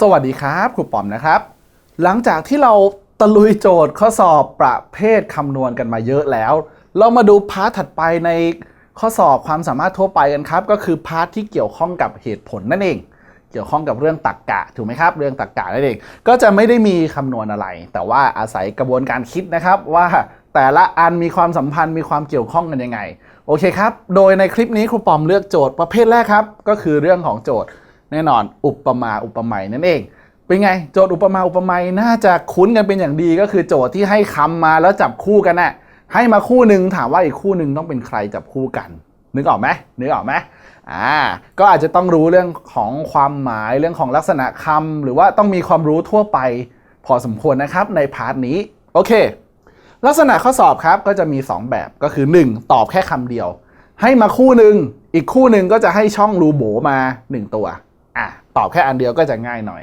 สวัสดีครับครูป๋อมนะครับ หลังจากที่เราตะลุยโจทย์ข้อสอบประเภทคำนวณกันมาเยอะแล้ว เรามาดูพาร์ทถัดไปในข้อสอบความสามารถทั่วไปกันครับ ก็คือพาร์ทที่เกี่ยวข้องกับเหตุผลนั่นเอง เกี่ยวข้องกับเรื่องตรรกกะถูกไหมครับ เรื่องตรรกกะนั่นเองก็จะไม่ได้มีคำนวณอะไร แต่ว่าอาศัยกระบวนการคิดนะครับว่าแต่ละอันมีความสัมพันธ์มีความเกี่ยวข้องกันยังไงโอเคครับโดยในคลิปนี้ครูปอมเลือกโจทย์ประเภทแรกครับ ก็คือเรื่องของโจทย์ แน่นอนอุปมาอุปไมยนั่นเอง เป็นไงโจทย์อุปมาอุปไมยน่าจะคุ้นกันเป็นอย่างดีก็คือโจทย์ที่ให้คำมาแล้วจับคู่กันน่ะให้มาคู่หนึ่งถามว่าอีกคู่หนึ่งต้องเป็นใครจับคู่กัน นึกออกไหมนึกออกไหมอ่าก็อาจจะต้องรู้เรื่องของความหมายเรื่องของลักษณะคำหรือว่าต้องมีความรู้ทั่วไป พอสมควรนะครับในพาร์ทนี้โอเค ลักษณะข้อสอบครับก็จะมี 2 แบบก็คือ 1 ตอบแค่คำเดียว ให้มาคู่หนึ่งอีกคู่หนึ่งก็จะให้ช่องรูโบมา 1 ตัว อะตอบแค่อันเดียวก็จะง่ายหน่อย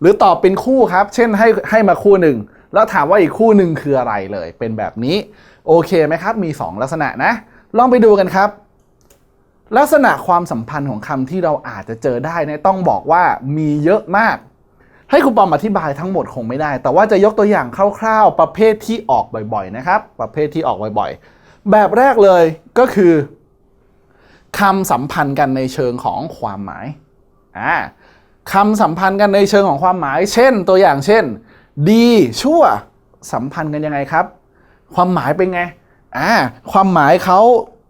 หรือตอบเป็นคู่ครับ เช่นให้ให้มาคู่หนึ่งแล้วถามว่าอีกคู่หนึ่งคืออะไรเลย เป็นแบบนี้โอเคไหมครับมี 2 ลักษณะนะ ลองไปดูกันครับ ลักษณะความสัมพันธ์ของคำที่เราอาจจะเจอได้เนี่ยต้องบอกว่ามีเยอะมาก ให้ครูปอมอธิบายทั้งหมดคงไม่ได้ แต่ว่าจะยกตัวอย่างคร่าวๆ ประเภทที่ออกบ่อยๆนะครับ ประเภทที่ออกบ่อยๆ แบบแรกเลยก็คือคำสัมพันธ์กันในเชิงของความหมาย อ่าคำสัมพันธ์กันในเชิงของความหมาย เช่น ตัวอย่างเช่น ดีชั่วสัมพันธ์กันยังไงครับ ความหมายเป็นไงอ่าความหมายเขา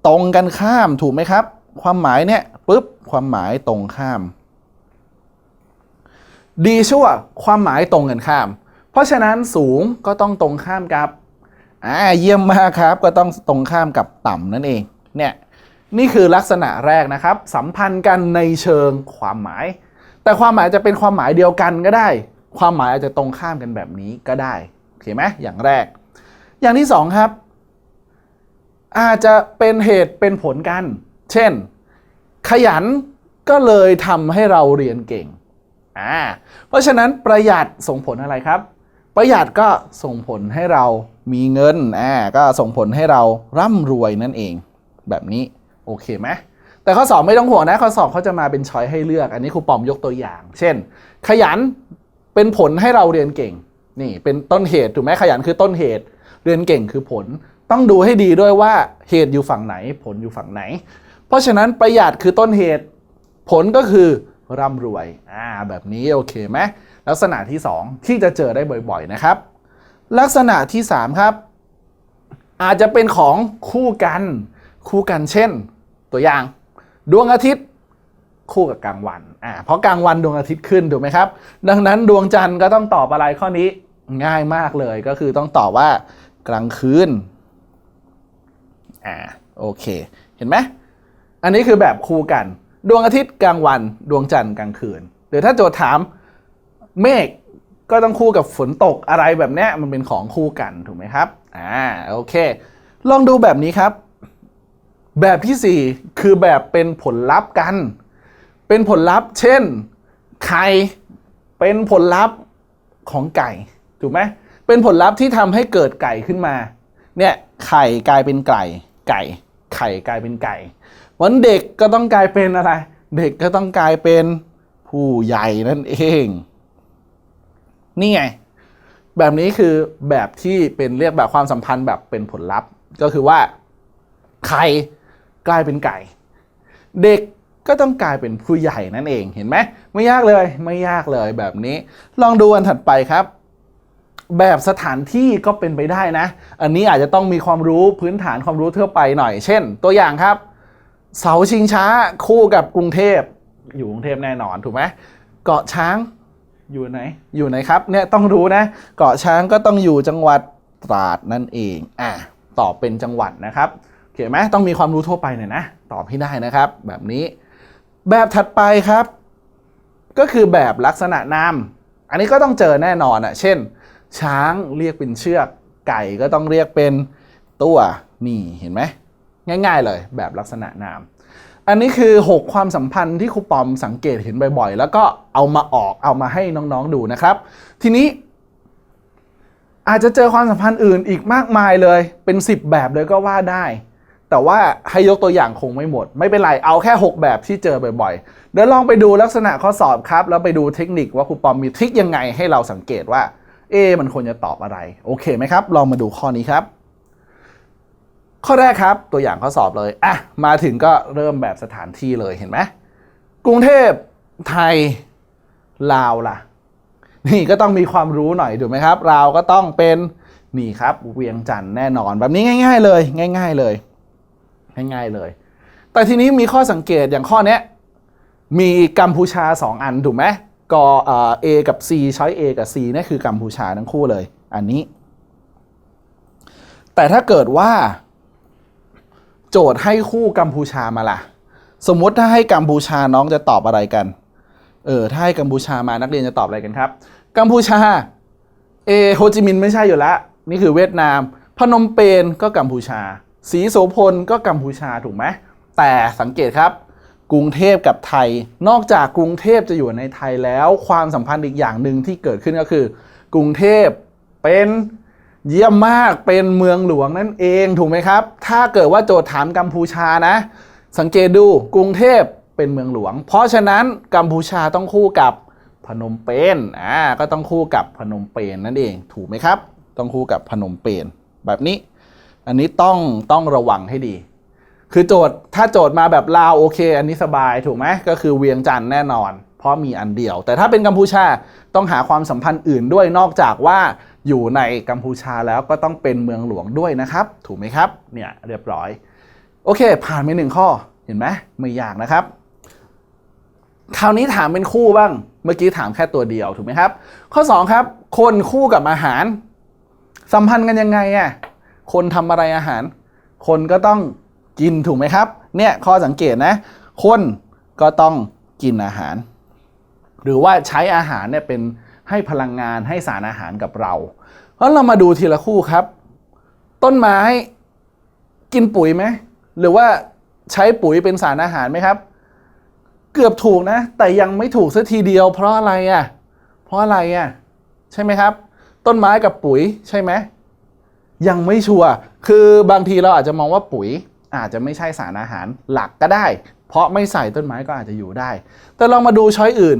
ตรงกันข้ามถูกไหมครับ ความหมายเนี่ยปุ๊บความหมายตรงข้าม ดีชั่วความหมายตรงกันข้าม เพราะฉะนั้นสูงก็ต้องตรงข้ามกับอ่าเยี่ยมมากครับก็ต้องตรงข้ามกับต่ำนั่นเองเนี่ย นี่คือลักษณะแรกนะครับ สัมพันธ์กันในเชิงความหมาย แต่ความหมายจะเป็นความหมายเดียวกันก็ได้ ความหมายอาจจะตรงข้ามกันแบบนี้ก็ได้โอเคไหมอย่างแรก อย่างที่สองครับ อาจจะเป็นเหตุเป็นผลกัน เช่น ขยันก็เลยทำให้เราเรียนเก่งอ่าเพราะฉะนั้นประหยัดส่งผลอะไรครับ ประหยัดก็ส่งผลให้เรามีเงินอ่าก็ส่งผลให้เราร่ำรวยนั่นเอง แบบนี้ โอเคไหมแต่ข้อสอบไม่ต้องห่วงนะข้อสอบเขาจะมาเป็นช้อยให้เลือก อันนี้ครูปอมยกตัวอย่าง เช่น ขยันเป็นผลให้เราเรียนเก่ง นี่เป็นต้นเหตุถูกไหมขยันคือต้นเหตุ เรียนเก่งคือผล ต้องดูให้ดีด้วยว่าเหตุอยู่ฝั่งไหน ผลอยู่ฝั่งไหน เพราะฉะนั้นประหยัดคือต้นเหตุ ผลก็คือร่ำรวยอ่าแบบนี้โอเคไหมลักษณะที่ 2 ที่จะเจอได้บ่อยๆนะครับ ลักษณะที่ 3 ครับ อาจจะเป็นของคู่กัน คู่กันเช่น ตัวอย่าง ดวงอาทิตย์คู่กับกลางวันอ่าเพราะกลางวันดวงอาทิตย์ขึ้นถูกไหมครับ ดังนั้นดวงจันทร์ก็ต้องตอบอะไรข้อนี้ง่ายมากเลยก็คือต้องตอบว่ากลางคืนอ่าโอเค เห็นไหมอันนี้คือแบบคู่กัน ดวงอาทิตย์กลางวัน ดวงจันทร์กลางคืน หรือถ้าโจทย์ถามเมฆก็ต้องคู่กับฝนตกอะไรแบบนี้มันเป็นของคู่กันถูกไหมครับอ่าโอเค ลองดูแบบนี้ครับ แบบที่ 4 คือแบบเป็นผลลัพธ์กัน เป็นผลลัพธ์ เช่น ไข่เป็นผลลัพธ์ของไก่ ถูกไหมเป็นผลลัพธ์ที่ทำให้เกิดไก่ขึ้นมา เนี่ยไข่กลายเป็นไก่ ไก่ ไข่กลายเป็นไก่ วันเด็กก็ต้องกลายเป็นอะไร เด็กก็ต้องกลายเป็นผู้ใหญ่นั่นเอง นี่ไง แบบนี้คือแบบที่เป็นเรียกแบบความสัมพันธ์แบบเป็นผลลัพธ์ ก็คือว่าไข่ กลายเป็นไก่ เด็กก็ต้องกลายเป็นผู้ใหญ่นั่นเองเห็นไหมไม่ยากเลยไม่ยากเลยแบบนี้ ลองดูอันถัดไปครับ แบบสถานที่ก็เป็นไปได้นะ อันนี้อาจจะต้องมีความรู้พื้นฐานความรู้ทั่วไปหน่อย เช่น ตัวอย่างครับ เสาชิงช้าคู่กับกรุงเทพอยู่กรุงเทพแน่นอนถูกไหมเกาะช้างอยู่ไหน อยู่ไหนครับเนี่ยต้องรู้นะ เกาะช้างก็ต้องอยู่จังหวัดตราดนั่นเองอะตอบเป็นจังหวัดนะครับ โอเคไหมต้องมีความรู้ทั่วไปหน่อยนะ ตอบให้ได้นะครับ แบบนี้ แบบถัดไปครับ ก็คือแบบลักษณะนาม อันนี้ก็ต้องเจอแน่นอนอะ เช่น ช้างเรียกเป็นเชือก ไก่ก็ต้องเรียกเป็นตัวนี่เห็นไหมง่าย ๆ เลยแบบลักษณะนาม อันนี้คือ 6 ความสัมพันธ์ที่ครูปอมสังเกตเห็นบ่อยๆ แล้วก็เอามาออกเอามาให้น้องๆดูนะครับ ทีนี้ อาจจะเจอความสัมพันธ์อื่นอีกมากมายเลย เป็น 10 แบบเลยก็ว่าได้ แต่ว่าให้ยกตัวอย่างคงไม่หมด ไม่เป็นไร เอาแค่ 6 แบบที่เจอบ่อยๆ เดี๋ยวลองไปดูลักษณะข้อสอบครับ แล้วไปดูเทคนิคว่าครูปอมมีทริคยังไงให้เราสังเกตว่า เอ มันควรจะตอบอะไร โอเคไหมครับ ลองมาดูข้อนี้ครับ ข้อแรกครับตัวอย่างข้อสอบเลยอะมาถึงก็เริ่มแบบสถานที่เลยเห็นไหมกรุงเทพไทยลาวล่ะ นี่ก็ต้องมีความรู้หน่อยถูกไหมครับลาวก็ต้องเป็นนี่ครับเวียงจันทร์แน่นอนแบบนี้ง่าย ๆ เลย ง่าย ๆ เลย ง่ายๆเลย แต่ทีนี้มีข้อสังเกตอย่างข้อนี้มีกัมพูชา 2 อันถูกไหมกเอ่อกับ C ช้อย A กับ C นี่คือกัมพูชาทั้งคู่เลย อันนี้ แต่ถ้าเกิดว่า โจทย์ให้คู่กัมพูชามาล่ะ สมมติถ้าให้กัมพูชาน้องจะตอบอะไรกัน เออถ้าให้กัมพูชามานักเรียนจะตอบอะไรกันครับ กัมพูชา เอโฮจิมินห์ไม่ใช่อยู่แล้ว นี่คือเวียดนาม พนมเปญก็กัมพูชา สีโสพลก็กัมพูชาถูกไหมแต่สังเกตครับ กรุงเทพกับไทย นอกจากกรุงเทพจะอยู่ในไทยแล้ว ความสัมพันธ์อีกอย่างหนึ่งที่เกิดขึ้นก็คือ กรุงเทพเป็นเยี่ยมมากเป็นเมืองหลวงนั่นเองถูกไหมครับ ถ้าเกิดว่าโจทย์ถามกัมพูชานะ สังเกตดูกรุงเทพเป็นเมืองหลวง เพราะฉะนั้นกัมพูชาต้องคู่กับพนมเปญอ่าก็ต้องคู่กับพนมเปญนั่นเอง ถูกไหมครับ ต้องคู่กับพนมเปญแบบนี้ อันนี้ต้องต้องระวังให้ดี คือโจทย์ถ้าโจทย์มาแบบลาวโอเค อันนี้สบายถูกไหมก็คือเวียงจันทร์แน่นอน เพราะมีอันเดียว แต่ถ้าเป็นกัมพูชาต้องหาความสัมพันธ์อื่นด้วยนอกจากว่าอยู่ในกัมพูชาแล้วก็ต้องเป็นเมืองหลวงด้วยนะครับ ถูกไหมครับเนี่ยเรียบร้อย โอเค ผ่านไปหนึ่งข้อเห็นไหมไม่ยากนะครับ คราวนี้ถามเป็นคู่บ้าง เมื่อกี้ถามแค่ตัวเดียวถูกไหมครับ ข้อ 2 ครับ คนคู่กับอาหาร สัมพันธ์กันยังไงอะ คนทำอะไรอาหาร คนก็ต้องกินถูกไหมครับ เนี่ยข้อสังเกตนะ คนก็ต้องกินอาหาร หรือว่าใช้อาหารเนี่ยเป็นให้พลังงานให้สารอาหารกับเราเพราะเรามาดูทีละคู่ครับ ต้นไม้กินปุ๋ยไหมหรือว่าใช้ปุ๋ยเป็นสารอาหารไหมครับ เกือบถูกนะ แต่ยังไม่ถูกสักทีเดียว เพราะอะไรอะเพราะอะไรอะใช่ไหมครับ ต้นไม้กับปุ๋ยใช่ไหม ยังไม่ชัวร์คือบางทีเราอาจจะมองว่าปุ๋ยอาจจะไม่ใช่สารอาหารหลักก็ได้ เพราะไม่ใส่ต้นไม้ก็อาจจะอยู่ได้ แต่ลองมาดูช้อยอื่น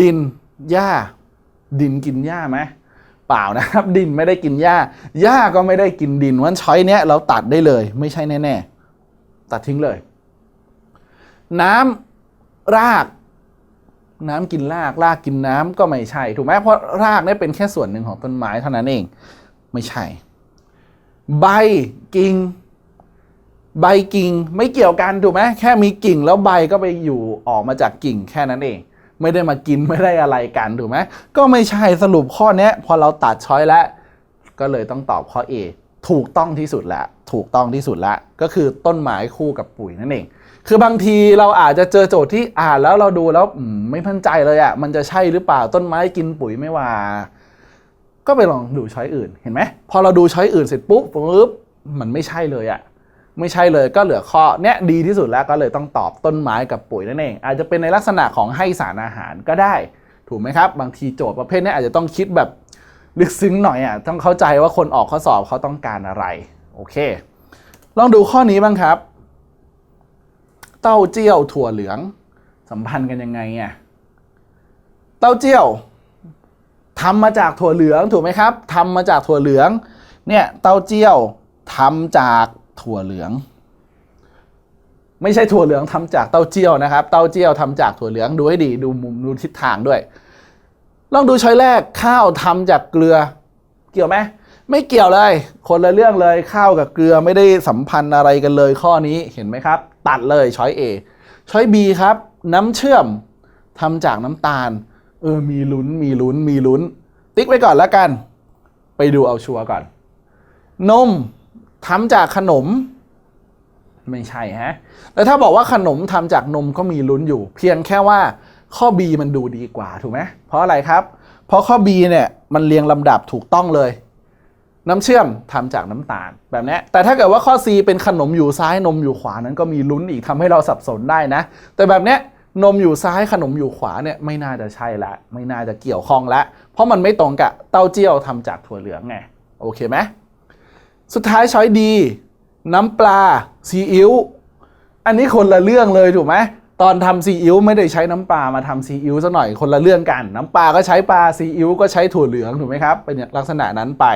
ดินหญ้า ดินกินหญ้าไหมเปล่านะครับ ดินไม่ได้กินหญ้าหญ้าก็ไม่ได้กินดินวันช้อยเนี้ยเราตัดได้เลย ไม่ใช่แน่ ๆ ตัดทิ้งเลย น้ำราก น้ำกินรากรากกินน้ำก็ไม่ใช่ ถูกไหมเพราะรากเนี่ยเป็นแค่ส่วนหนึ่งของต้นไม้เท่านั้นเอง ไม่ใช่ ใบกิ่งใบกิ่งไม่เกี่ยวกันถูกไหมแค่มีกิ่งแล้วใบก็ไปอยู่ออกมาจากกิ่งแค่นั้นเอง ไม่ได้มากินไม่ได้อะไรกันถูกไหมก็ไม่ใช่สรุปข้อนี้พอเราตัดช้อยแล้ว ก็เลยต้องตอบข้อ A ถูกต้องที่สุดแล้วถูกต้องที่สุดแล้วก็คือต้นไม้คู่กับปุ๋ยนั่นเอง คือบางทีเราอาจจะเจอโจทย์ที่อ่านแล้วเราดูแล้วไม่พันใจเลยอะ่ะมันจะใช่หรือเปล่าต้นไม้กินปุ๋ยไม่ว่า ก็ไปลองดูช้อยอื่นเห็นไหมพอเราดูช้อยอื่นเสร็จปุ๊บปุ๊บมันไม่ใช่เลยอะ่ะไม่ใช่เลยก็เหลือข้อเนี้ยดีที่สุดแล้วก็เลยต้องตอบต้นไม้กับปุ๋ยนั่นเอง อาจจะเป็นในลักษณะของให้สารอาหารก็ได้ ถูกไหมครับ บางทีโจทย์ประเภทนี้อาจจะต้องคิดแบบลึกซึ้งหน่อยอะต้องเข้าใจว่าคนออกข้อสอบเขาต้องการอะไร โอเค ลองดูข้อนี้บ้างครับ เต้าเจี้ยวถั่วเหลือง สัมพันธ์กันยังไงอะเต้าเจี้ยว ทำมาจากถั่วเหลืองถูกไหมครับทำมาจากถั่วเหลืองเนี่ยเต้าเจี้ยวทำจากถั่วเหลือง ไม่ใช่ถั่วเหลืองทำจากเต้าเจี้ยวนะครับ เต้าเจี้ยวทำจากถั่วเหลืองดูให้ดีดูมุมดูทิศทางด้วย ลองดูช้อยแรกข้าวทำจากเกลือ เกี่ยวไหมไม่เกี่ยวเลย คนละเรื่องเลยข้าวกับเกลือไม่ได้สัมพันธ์อะไรกันเลยข้อนี้เห็นไหมครับ ตัดเลยช้อย A ช้อย B ครับ น้ำเชื่อมทำจากน้ำตาล เออ มีลุ้น มีลุ้น มีลุ้น ติ๊กไว้ก่อนแล้วกัน ไปดูเอาชัวร์ก่อน นมทำจากขนม ไม่ใช่ฮะแต่ถ้าบอกว่าขนมทำจากนมก็มีลุ้นอยู่ เพียงแค่ว่าข้อ B มันดูดีกว่าถูกไหมเพราะอะไรครับ เพราะข้อ B เนี่ยมันเรียงลำดับถูกต้องเลย น้ำเชื่อมทำจากน้ำตาลแบบนี้ แต่ถ้าเกิดว่าข้อ C เป็นขนมอยู่ซ้ายนมอยู่ขวานั้นก็มีลุ้นอีกทำให้เราสับสนได้นะ แต่แบบเนี้ย นมอยู่ซ้ายขนมอยู่ขวาเนี่ยไม่น่าจะใช่ละไม่น่าจะเกี่ยวข้องละ เพราะมันไม่ตรงกับเต้าเจี้ยวทำจากถั่วเหลืองไงโอเคไหมสุดท้ายช้อยดี น้ำปลาซีอิ๊วอันนี้คนละเรื่องเลยถูกไหมตอนทำซีอิ๊วไม่ได้ใช้น้ำปลามาทำซีอิ๊วซะหน่อยคนละเรื่องกัน น้ำปลาก็ใช้ปลาซีอิ๊วก็ใช้ถั่วเหลืองถูกไหมครับเป็นลักษณะนั้นไป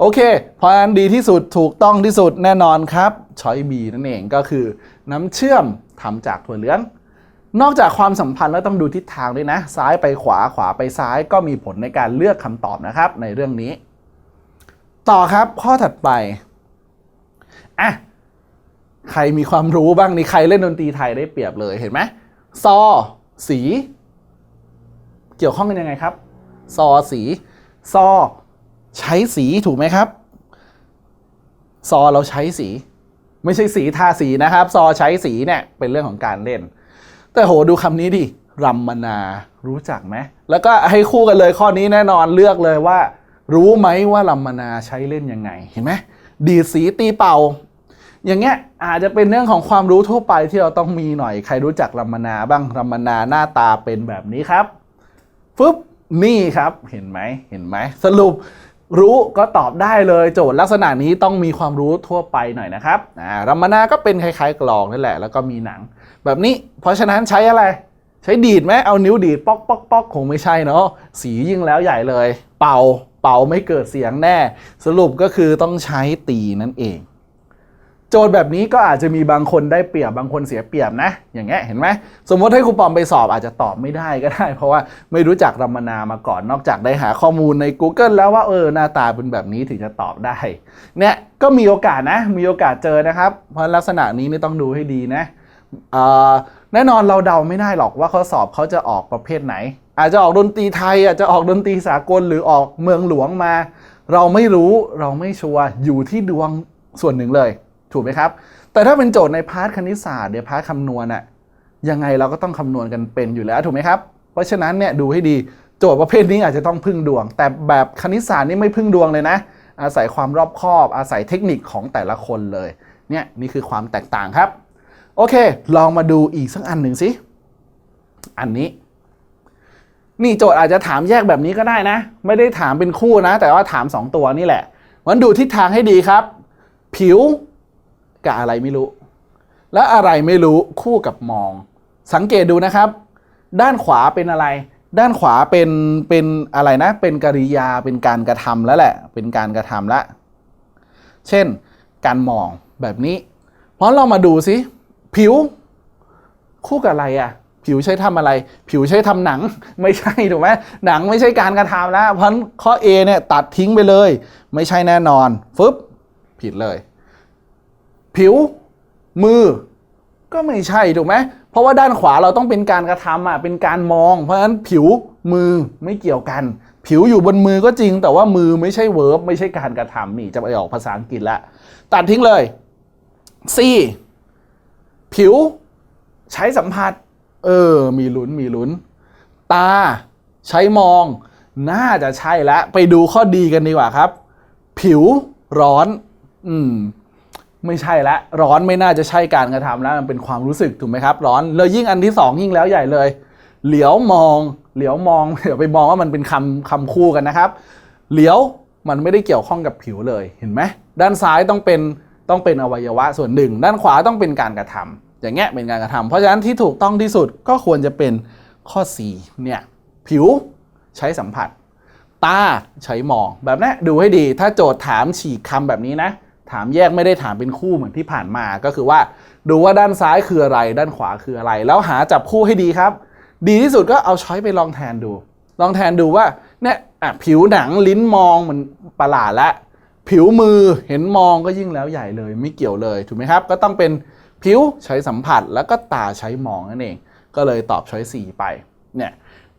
โอเค เพราะฉะนั้นดีที่สุดถูกต้องที่สุดแน่นอนครับช้อยบีนั่นเองก็คือ น้ำเชื่อมทำจากถั่วเหลือง นอกจากความสัมพันธ์แล้วต้องดูทิศทางด้วยนะ ซ้ายไปขวาขวาไปซ้ายก็มีผลในการเลือกคำตอบนะครับ ในเรื่องนี้ ต่อครับข้อถัดไปอะใครมีความรู้บ้างนี่ใครเล่นดนตรีไทยได้เปรียบเลยเห็นไหมซอ สี เกี่ยวข้องกันยังไงครับ ซอสี ซอ ใช้สีถูกไหมครับ ซอเราใช้สี ไม่ใช่สีทาสีนะครับ ซอใช้สีเนี่ยเป็นเรื่องของการเล่น แต่โหดูคำนี้ดิรัมมนา รู้จักไหมแล้วก็ให้คู่กันเลยข้อนี้แน่นอนเลือกเลยว่า รู้ไหมว่ารัมมนาใช้เล่นยังไงเห็นไหมดีสีตีเป่า อย่างเงี้ยอาจจะเป็นเรื่องของความรู้ทั่วไปที่เราต้องมีหน่อยใครรู้จักรัมมนาบ้างรัมมนาหน้าตาเป็นแบบนี้ครับฟึบนี่ครับเห็นไหมเห็นไหมสรุปรู้ก็ตอบได้เลยโจทย์ลักษณะนี้ต้องมีความรู้ทั่วไปหน่อยนะครับอ่ารัมมนาก็เป็นคล้ายๆกลองนั่นแหละ แล้วก็มีหนัง แบบนี้ เพราะฉะนั้นใช้อะไร ใช้ดีดไหมเอานิ้วดีดป๊อกป๊อกป๊อกคงไม่ใช่เนาะสียิ่งแล้วใหญ่เลย เป่าเป่าไม่เกิดเสียงแน่ สรุปก็คือต้องใช้ตีนั่นเอง โจทย์แบบนี้ก็อาจจะมีบางคนได้เปรียบบางคนเสียเปรียบนะ อย่างเงี้ยเห็นไหมสมมติให้ครูปอมไปสอบอาจจะตอบไม่ได้ก็ได้ เพราะว่าไม่รู้จักรัมนามาก่อนนอกจากได้หาข้อมูลใน Google แล้วว่าเออหน้าตาเป็นแบบนี้ถึงจะตอบได้เนี่ยก็มีโอกาสนะ มีโอกาสเจอนะครับ เพราะลักษณะนี้นี่ต้องดูให้ดีนะเแน่นอนเราเดาไม่ได้หรอกว่าข้อสอบเขาจะออกประเภทไหน อาจจะออกดนตรีไทย อาจจะออกดนตรีสากลหรือออกเมืองหลวงมา เราไม่รู้เราไม่ชัวร์อยู่ที่ดวงส่วนหนึ่งเลย ถูกไหมครับ แต่ถ้าเป็นโจทย์ในพาร์ทคณิตศาสตร์เดี๋ยวพาร์ทคำนวณอะยังไงเราก็ต้องคำนวณกันเป็นอยู่แล้วถูกไหมครับ เพราะฉะนั้นเนี่ยดูให้ดีโจทย์ประเภทนี้อาจจะต้องพึ่งดวง แต่แบบคณิตศาสตร์นี่ไม่พึ่งดวงเลยนะ อาศัยความรอบคอบ อาศัยเทคนิคของแต่ละคนเลย เนี่ยนี่คือความแตกต่างครับ โอเค ลองมาดูอีกสักอันหนึ่งสิ อันนี้ นี่โจทย์อาจจะถามแยกแบบนี้ก็ได้นะ ไม่ได้ถามเป็นคู่นะ แต่ว่าถาม 2 ตัวนี่แหละมันดูทิศทางให้ดีครับ ผิวกับอะไรไม่รู้ และอะไรไม่รู้คู่กับมอง สังเกตดูนะครับ ด้านขวาเป็นอะไร ด้านขวาเป็นเป็นอะไรนะ เป็นกริยาเป็นการกระทำแล้วแหละ เป็นการกระทำละ เช่น การมองแบบนี้ เพราะเรามาดูสิ ผิว คู่กับอะไรอะ่ะ ผิวใช้ทำอะไร ผิวใช้ทำหนัง ไม่ใช่ถูกไหมหนังไม่ใช่การกระทำแล้วเพราะนั้นข้อ A เนี่ยตัดทิ้งไปเลย ไม่ใช่แน่นอนฟึบผิดเลย ผิว มือ ก็ไม่ใช่ถูกไหมเพราะว่าด้านขวาเราต้องเป็นการกระทำอะเป็นการมอง เพราะฉะนั้นผิวมือไม่เกี่ยวกัน ผิวอยู่บนมือก็จริง แต่ว่ามือไม่ใช่เวิร์บไม่ใช่การกระทำนี่จะไปออกภาษาอังกฤษละตัดทิ้งเลย C ผิวใช้สัมผัส เออ มีลุ้นมีลุ้น ตาใช้มอง น่าจะใช่แล้วไปดูข้อดีกันดีกว่าครับ ผิวร้อน อืม ไม่ใช่ละ ร้อนไม่น่าจะใช่การกระทำแล้วมันเป็นความรู้สึกถูกไหมครับ ร้อนแล้วยิ่งอันที่สองยิ่งแล้วใหญ่เลย เหลียวมอง เหลียวมองเดี๋ยวไปมองว่ามันเป็นคำคำคู่กันนะครับ เหลียวมันไม่ได้เกี่ยวข้องกับผิวเลยเห็นไหมด้านซ้ายต้องเป็น ต้องเป็นอวัยวะส่วนหนึ่ง ด้านขวาต้องเป็นการกระทำอย่างเงี้ยเป็นการกระทำเพราะฉะนั้นที่ถูกต้องที่สุดก็ควรจะเป็นข้อ 4 เนี่ย ผิวใช้สัมผัส ตาใช้มองแบบนี้ดูให้ดี ถ้าโจทย์ถามฉีกคำแบบนี้นะ ถามแยกไม่ได้ถามเป็นคู่เหมือนที่ผ่านมาก็คือว่า ดูว่าด้านซ้ายคืออะไร ด้านขวาคืออะไร แล้วหาจับคู่ให้ดีครับ ดีที่สุดก็เอาช้อยไปลองแทนดู ลองแทนดูว่าเนี่ยผิวหนังลิ้นมองมันประหลาดละ ผิวมือเห็นมองก็ยิ่งแล้วใหญ่เลยไม่เกี่ยวเลยถูกไหมครับ ก็ต้องเป็นผิวใช้สัมผัสแล้วก็ตาใช้มองนั่นเอง ก็เลยตอบช้อยสี่ไปเนี่ย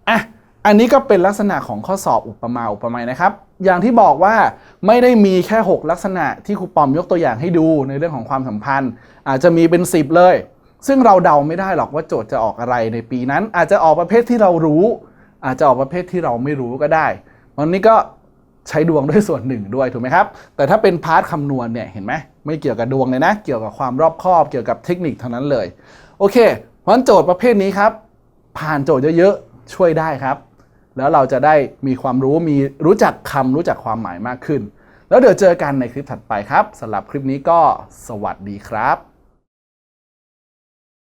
อะอันนี้ก็เป็นลักษณะของข้อสอบอุปมาอุปไมยนะครับ อย่างที่บอกว่าไม่ได้มีแค่ 6 ลักษณะที่ครูปอมยกตัวอย่างให้ดูในเรื่องของความสัมพันธ์ อาจจะมีเป็น 10 เลย ซึ่งเราเดาไม่ได้หรอกว่าโจทย์จะออกอะไรในปีนั้น อาจจะออกประเภทที่เรารู้ อาจจะออกประเภทที่เราไม่รู้ก็ได้วันนี้ก็ ใช้ดวงด้วยส่วนหนึ่งด้วยถูกไหมครับ แต่ถ้าเป็นพาร์ทคำนวณเนี่ยเห็นไหมไม่เกี่ยวกับดวงเลยนะ เกี่ยวกับความรอบคอบเกี่ยวกับเทคนิคเท่านั้นเลย โอเคเพราะฉะนั้นโจทย์ประเภทนี้ครับ ผ่านโจทย์เยอะๆช่วยได้ครับ แล้วเราจะได้มีความรู้มีรู้จักคำรู้จักความหมายมากขึ้น แล้วเดี๋ยวเจอกันในคลิปถัดไปครับสำหรับคลิปนี้ก็สวัสดีครับ